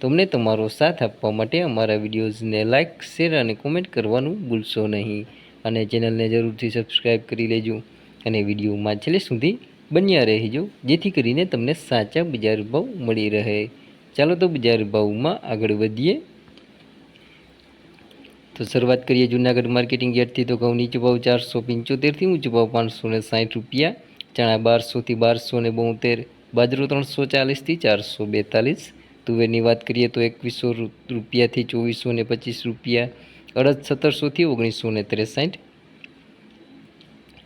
તો અમને તમારો સાથ આપવા માટે અમારા વિડીયોઝને લાઇક શેર અને કોમેન્ટ કરવાનું ભૂલશો નહીં. અને ચેનલને જરૂરથી સબસ્ક્રાઈબ કરી લેજો. અને વિડીયોમાં છેલ્લે સુધી બન્યા રહેજો, જેથી કરીને તમને સાચા બજાર ભાવ મળી રહે. ચાલો તો બજાર ભાવમાં આગળ વધીએ. તો શરૂઆત કરીએ જૂનાગઢ માર્કેટિંગ યાર્ડથી. તો ઘઉં નીચો ભાવ ચારસો પંચોતેરથી ઊંચો ભાવ પાંચસો ને સાઠ રૂપિયા. ચણા બારસોથી બારસો ને બોતેર. બાજરો ત્રણસો ચાલીસથી ચારસો બેતાલીસ. તુવેરની વાત કરીએ તો એકવીસો રૂપિયાથી ચોવીસો ને પચીસ રૂપિયા, અડદ સત્તરસોથી ઓગણીસો ને ત્રેસાઠ,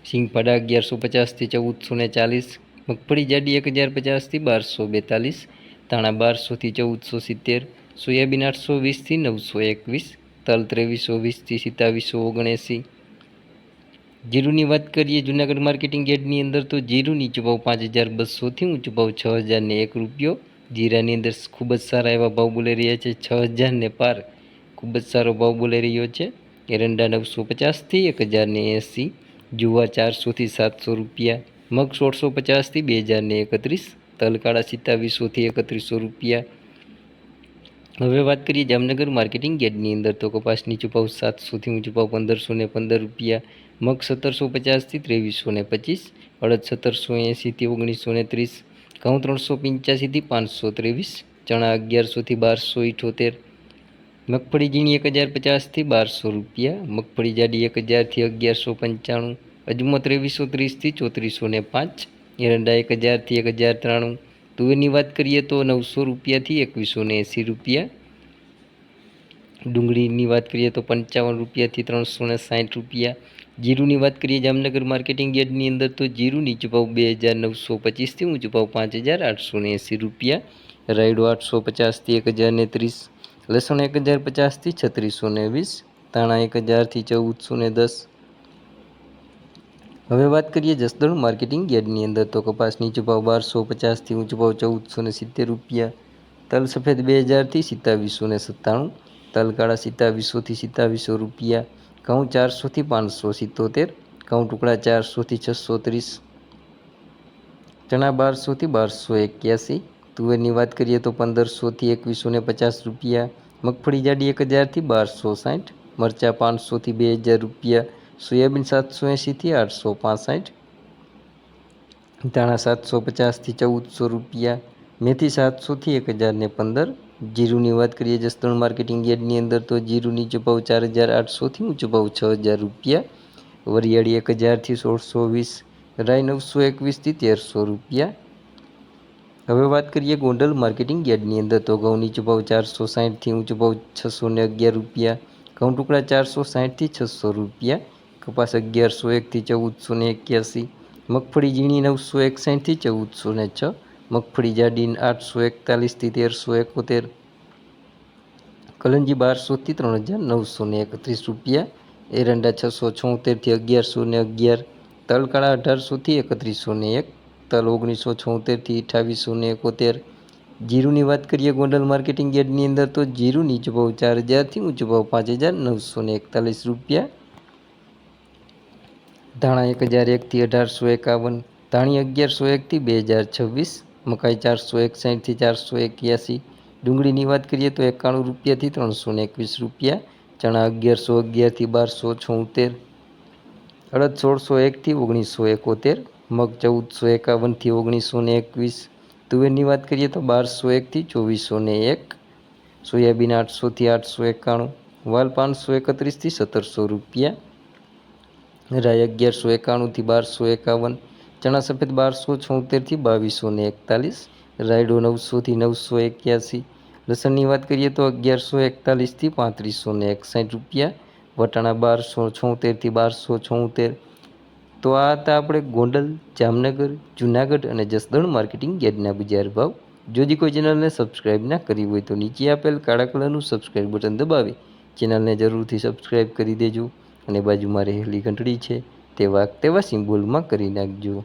સિંગપાડા અગિયારસો પચાસથી ચૌદસો ને ચાલીસ, મગફળી જાડી એક હજાર પચાસથી બારસો બેતાલીસ, ધાણા બારસોથી ચૌદસો સિત્તેર, સોયાબીન આઠસો વીસથી નવસો એકવીસ, તલ ત્રેવીસો વીસથી સિત્તાવીસો ઓગણએંસી. જીરુની વાત કરીએ જુનાગઢ માર્કેટિંગ યાર્ડની અંદર તો જીરુની નીચો પાંચ હજાર બસોથી ઊંચો ભાવ છ હજારને એક રૂપિયો જીરાની અંદર ખૂબ જ સારા એવા ભાવ બોલાઈ રહ્યા છે. છ હજારને પાર ખૂબ જ સારો ભાવ બોલાઈ રહ્યો છે. એરંડા નવસો પચાસથી એક હજારને એંસી, જુવાર ચારસોથી સાતસો રૂપિયા, મગ સોળસો પચાસથી બે હજારને એકત્રીસ, તલકાળા સિત્તાવીસોથી એકત્રીસો રૂપિયા. હવે વાત કરીએ જામનગર માર્કેટિંગ ગેટની અંદર તો કપાસની છુપાવ સાતસોથી ઊંચો ભાવ પંદરસો ને પંદર રૂપિયા, મગ સત્તરસો પચાસથી ત્રેવીસો ને પચીસ, અડદ સત્તરસો એંસીથી ઓગણીસો ને ત્રીસ ઘઉં ત્રણસો પંચ્યાસીથી પાંચસો ત્રેવીસ, ચણા અગિયારસોથી બારસો ઇઠોતેર, મગફળી ઝીણી એક હજાર પચાસથી બારસો રૂપિયા, મગફળી જાડી એક હજારથી અગિયારસો પંચાણું, અજમો ત્રેવીસો ત્રીસથી ચોત્રીસો ને પાંચ, એરંડા એક હજારથી એક હજાર ત્રાણું, તુવેરની વાત કરીએ તો નવસો રૂપિયાથી એકવીસો ને એંસી રૂપિયા, ડુંગળીની વાત કરીએ તો પંચાવન રૂપિયાથી ત્રણસો ને સાઠ રૂપિયા જીરુની વાત કરીએ જામનગર માર્કેટિંગ યાર્ડની અંદર તો જીરું નીચો ભાવ બે હજાર નવસો પચીસથી ઊંચો ભાવ પાંચ હજાર આઠસો ને એંસી રૂપિયા, રાયડો આઠસો પચાસથી એક હજાર ને ત્રીસ, લસણ એક હજાર પચાસથી છત્રીસો ને વીસ, ધાણા એક હજારથી ચૌદસો ને દસ. હવે વાત કરીએ જસદણ માર્કેટિંગ યાર્ડની અંદર તો કપાસ નીચો ભાવ બારસો પચાસથી ઊંચો ભાવ ચૌદસો ને સિત્તેર રૂપિયા, તલ સફેદ બે હજારથી સિત્તાવીસો ને સત્તાણું, તલ કાળા સિત્તાવીસોથી સિત્તાવીસો રૂપિયા ઘઉં ચારસોથી પાંચસો સિત્તોતેર ઘઉં ટુકડા ચારસોથી છસો ત્રીસ, ચણા બારસોથી બારસો એક્યાસી, તુવેરની વાત કરીએ તો પંદરસોથી એકવીસો ને પચાસ રૂપિયા, મગફળી જાડી એક હજારથી બારસો સાઠ, મરચાં પાંચસોથી બે હજાર રૂપિયા, સોયાબીન સાતસો એંશીથી આઠસો પાસઠ, ધાણા સાતસો પચાસથી ચૌદસો રૂપિયા મેથી સાતસોથી એક હજારને પંદર. જીરુની વાત કરીએ જસદણ માર્કેટિંગ યાર્ડની અંદર તો જીરુની નીચો ચાર હજાર આઠસોથી ઊંચો ભાવ છ હજાર રૂપિયા. વરિયાળી એક હજારથી સોળસો વીસ. રાય નવસો એકવીસથી તેરસો રૂપિયા. હવે વાત કરીએ ગોંડલ માર્કેટિંગ યાર્ડની અંદર તો ઘઉંની નીચો ચારસો સાઠથી ઊંચો ભાવ છસો ને અગિયાર રૂપિયા. ઘઉં ટુકડા ચારસો સાઠથી છસો રૂપિયા. કપાસ અગિયારસો એકથી ચૌદસો ને એક્યાસી. મગફળી ઝીણી નવસો એકસાઠથી ચૌદસો ને છ. મગફળી, જાડીન આઠસો એકતાલીસથી તેરસો એકોતેર. કલંજી બારસોથી ત્રણ હજાર નવસો ને એકત્રીસ રૂપિયા. એરંડા છસો છોતેરથી અગિયારસો ને અગિયાર. તલકાળા અઢારસોથી એકત્રીસો ને એક. તલ ઓગણીસો છોતેરથી અઠાવીસો ને એકોતેર. જીરુની વાત કરીએ ગોંડલ માર્કેટિંગ યાર્ડની અંદર, તો જીરું નીચો ભાવ ચાર હજારથી ઊંચો ભાવ પાંચ હજાર નવસો ને એકતાલીસ રૂપિયા. ધાણા એક હજાર એકથી અઢારસો એકાવન. ધાણી અગિયારસો એકથી બે હજાર છવ્વીસ. મકાઈ ચારસો એકસાઠથી ચારસો એક્યાસી. ડુંગળીની વાત કરીએ તો એકાણું રૂપિયાથી ત્રણસો એકવીસ રૂપિયા, ચણા અગિયારસો અગિયારથી બારસો છોતેર, અડદ સોળસો એકથી ઓગણીસો એકોતેર, મગ ચૌદસો એકાવનથી ઓગણીસો ને એકવીસ. તુવેરની વાત કરીએ તો બારસો એકથી ચોવીસો ને એક, સોયાબીન આઠસોથી આઠસો એકાણું, વાલ પાંચસો એકત્રીસથી સત્તરસો રૂપિયા રાય અગિયારસો એકાણુંથી બારસો એકાવન ચણા સફેદ બારસો છોતેરથી બાવીસો ને એકતાલીસ, રાયડો નવસોથી નવસો એક્યાસી, લસણની વાત કરીએ તો અગિયારસો એકતાલીસથી પાંત્રીસો ને એકસાઠ રૂપિયા, વટાણા બારસો છોતેરથી બારસો છોતેર. તો આ હતા આપણે ગોંડલ, જામનગર, જુનાગઢ અને જસદણ માર્કેટિંગ ગેટના બજાર ભાવ. જો હજી કોઈ ચેનલને સબસ્ક્રાઈબ ના કરી હોય તો નીચે આપેલ કાળા કલરનું સબસ્ક્રાઈબ બટન દબાવી ચેનલને જરૂરથી સબસ્ક્રાઈબ કરી દેજો અને બાજુમાં રહેલી ઘંટડી છે તે વાગ તેવા સિમ્બોલમાં કરી નાખજો.